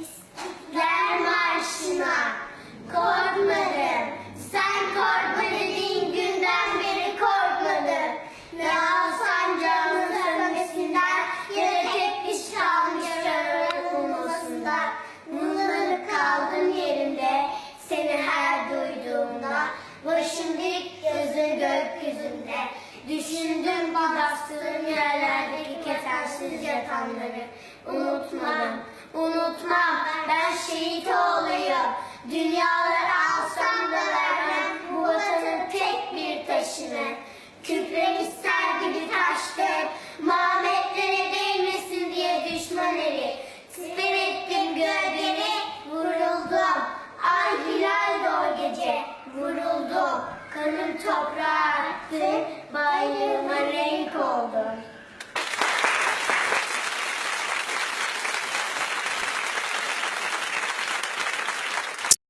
İstiklal Marşı'na korkmadı. Sen korkma dediğin günden beri korkmadı. Ne alsan canın sönmesinden yere tek diş kalmış olmasında. Mırlanıp kaldım yerimde seni her duyduğumda. Başım dik gözü gökyüzünde. Düşündüm bastığım yerlerdeki kefensiz yatanları. Unutmadım. Unutmadım yiğit olayım. Dünyaları alsam da vermem bu vatanın tek bir taşını. Kükremişler gibi taştı. Mahmetlere değmesin diye düşman eli. Siper ettim gövdeni, vuruldum. Ay hilal de o gece, vuruldum. Kanım toprağa,